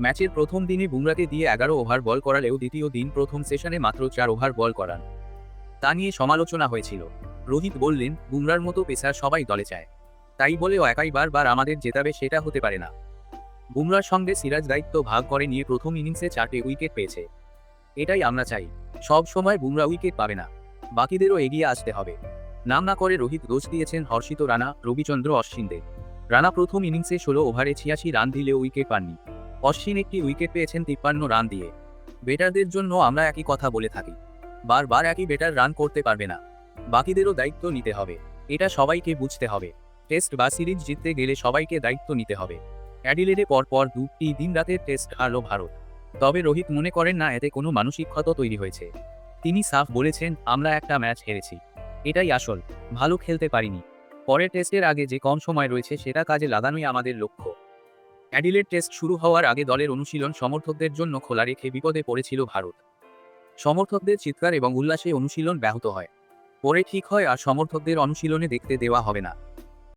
ম্যাচের প্রথম দিনে বুমরাকে দিয়ে এগারো ওভার বল করালেও দ্বিতীয় দিন প্রথম সেশনে মাত্র চার ওভার বল করান। তা নিয়ে সমালোচনা হয়েছিল। রোহিত বললেন বুমরার মতো পেসার সবাই দলে চায়। তাই বলেও একাই বারবার আমাদের জেতাবে সেটা হতে পারে না। বুমরার সঙ্গে সিরাজ দায়িত্ব ভাগ করে নিয়ে প্রথম ইনিংসে চারটে উইকেট পেয়েছে। এটাই আমরা চাই। সব সময় বুমরা উইকেট পাবে না। বাকিদেরও এগিয়ে আসতে হবে। নাম না করে রোহিত দোষ দিয়েছেন হর্ষিত রানা, রবিচন্দ্র অশ্বিনদের। রানা প্রথম ইনিংসে ষোলো ওভারে ছিয়াশি রান দিলেও উইকেট পাননি। অশ্বিন একটি উইকেট পেয়েছেন তিপ্পান্ন রান দিয়ে। বেটারদের জন্য আমরা একই কথা বলে থাকি। বারবার একই বেটার রান করতে পারবে না। বাকিদেরও দায়িত্ব নিতে হবে। এটা সবাইকে বুঝতে হবে। টেস্ট বা সিরিজ জিততে গেলে সবাইকে দায়িত্ব নিতে হবে। অ্যাডিলেডে পরপর দুটি দিন রাতের টেস্ট হারল ভারত। তবে রোহিত মনে করেন না, এতে কোনো মানসিক ক্ষত তৈরি হয়েছে। তিনি সাফ বলেছেন, আমরা একটা ম্যাচ হেরেছি। এটাই আসল। ভালো খেলতে পারিনি। পরের টেস্টের আগে যে কম সময় রয়েছে, সেটা কাজে লাগানোই আমাদের লক্ষ্য। অ্যাডিলেড টেস্ট শুরু হওয়ার আগে দলের অনুশীলন সমর্থকদের জন্য খোলা রেখে বিপদে পড়েছিল ভারত। সমর্থকদের চিৎকার এবং উল্লাসে অনুশীলন ব্যাহত হয়। পরে ঠিক হয় আর সমর্থকদের অনুশীলনে দেখতে দেওয়া হবে না।